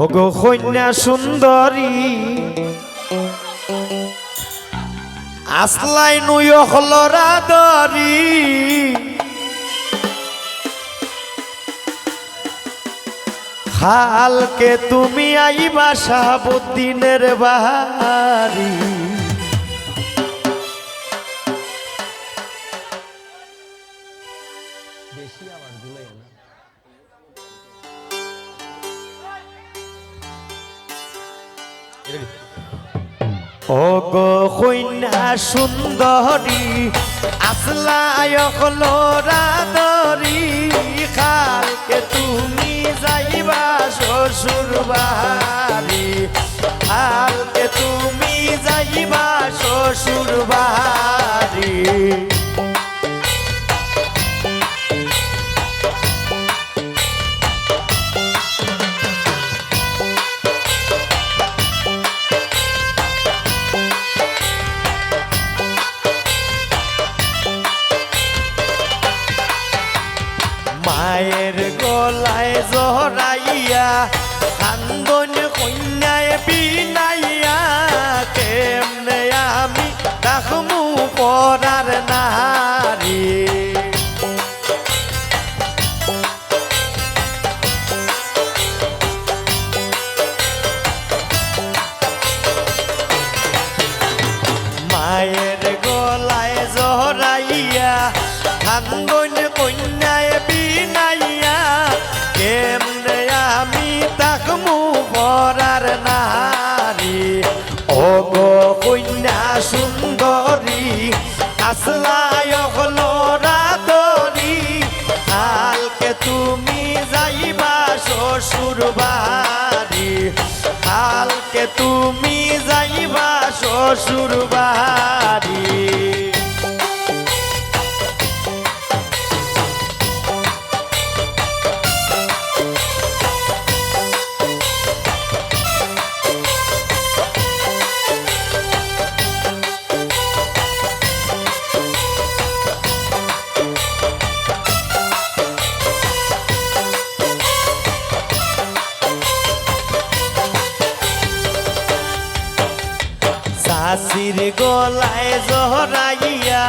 ওগো কন্যা সুন্দরী। আসলাই নুই হলরা দরি হালকে তুমি আইবা সাবুদ্দিনের বাহারি। ও গো কন্যা সুন্দরী, আসলায় রাদরি কালকে তুমি যাইবা শ্বশুর বাহারি কালকে তুমি যাইবা শ্বশুর বাহারি জহরাইয়া কান্দন কন্যায় বিনাইয়া কেমনে আমি রাখমু পরার নারী? মায়ের আসলায় হলো রাদরি কালকে তুমি যাইবা শ্বশুর বাড়ি কালকে তুমি যাইবা শ্বশুর বাড়ি শাশির গলায় জহরাইয়া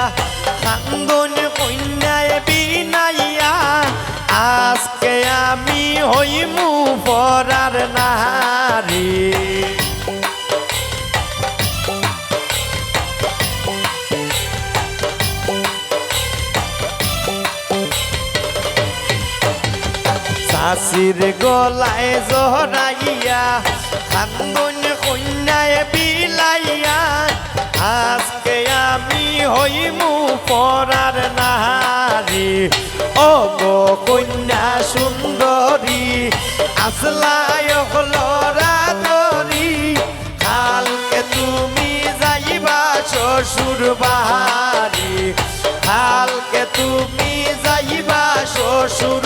খান্দন কন্যায় বিনাইয়া, আজকে আমি হইমু পরার নারী। শাশির গলায় জহরাইয়া খান্দন কন্যায় আজকে আমি হইমু পরার নারী ও গো কন্যা সুন্দরী আসলায় হলো রাদরি কালকে তুমি যাইবা শ্বশুর বাহারি। কালকে তুমি যাইবা শ্বশুর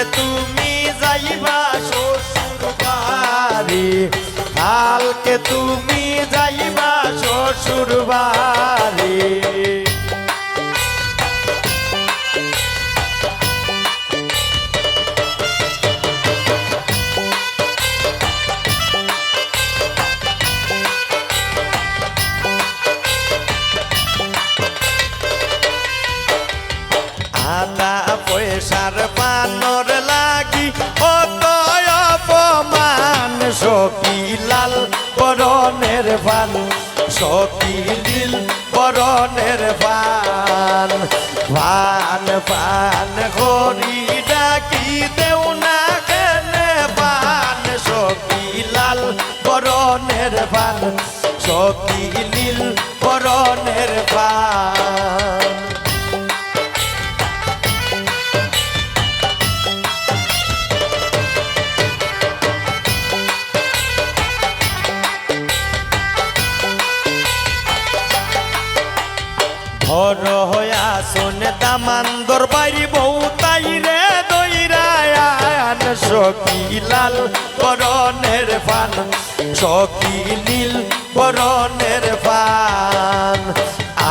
কালকে তুমি যাইবা শ্বশুর বাড়ি কালকে তুমি যাইবা শ্বশুর বাড়ি সকিলিল বরণের পান পান পান হরি ডাকি দেও না কেনে পান সকিলাল বরণের পান সকিলিল বরণের পান সকিলাল বরণের পান সকিনীল বরণের পান।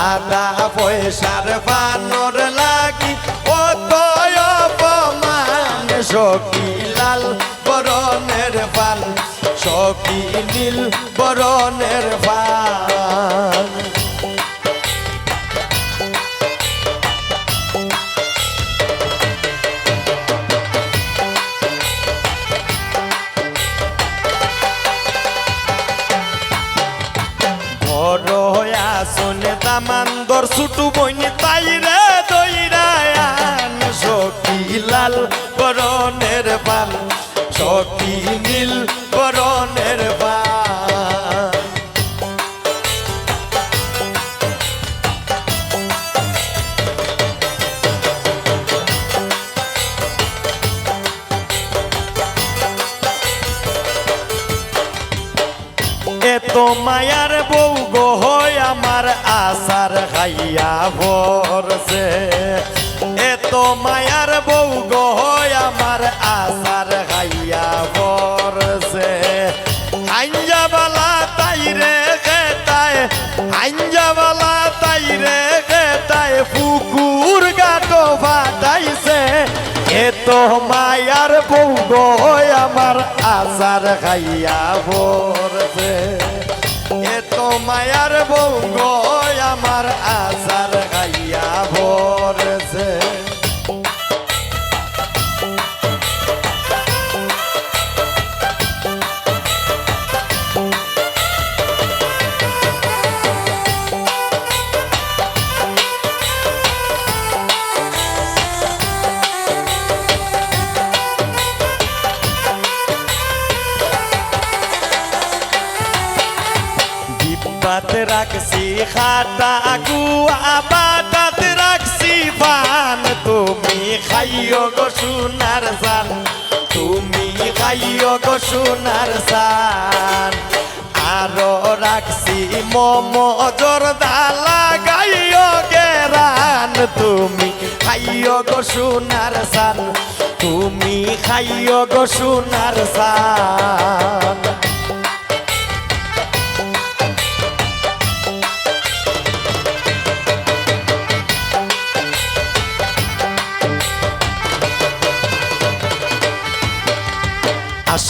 আদা পয়সার পানর লাগি তয় অপমান। সকিলাল বরণের পান সকিনীল বরণের পান। বড় হয়া শোনে তামান্দর ছুটু বইনি তাই রে দইরায়ান সকিলাল বরণের পাল সকি নীল বরণের খাইয়া ভরছে। এত মায়ার বউ গো, হয় আমার আশার খাইয়া ভরছে। আঞ্জাবালা তাই রে খেতায় আঞ্জাবালা তাই রে খেতায় পুকুর গাটো ফাটাইছে। এত মায়ার বউ গো আমার আশার খাইয়া ভরছে। মায়ার বউ গো আমার আজার গাইয়া ভরছে খাটা গুয়া তুমি খাইও গো সোনার সান তুমি খাইও গো সোনার সান আরও রাখছি মম জর্দা লাগাইও গেরান। তুমি খাইও গো সোনার সান তুমি খাইও গো সোনার সান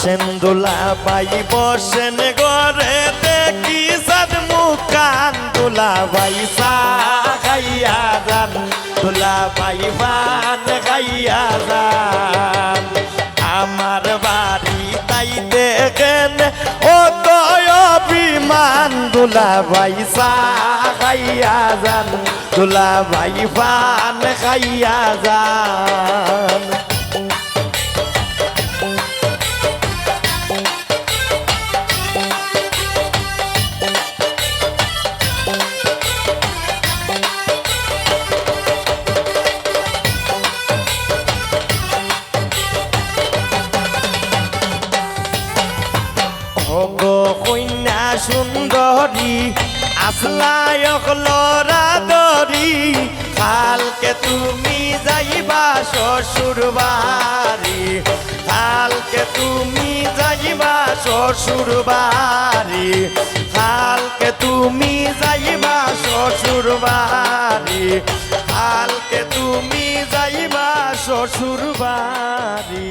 আসেন দোলা বাই বসেন ঘরে, দেখি সাদ মুখান। দোলা বাই খাইয়া যান। দোলা বাই পান খাইয়া যান। আমার বাড়ি তাই দেখেন, ও তো অভিমান। দোলা বাই খাইয়া যান। দোলা বাই পান খাইয়া যান। আসলায়ক লরা দরি কালকে তুমি যাইবা শ্বশুর বাড়ি। কালকে তুমি যাইবা শ্বশুর বাড়ি। কালকে তুমি যাইবা শ্বশুর বাড়ি। কালকে তুমি যাইবা শ্বশুর বাড়ি।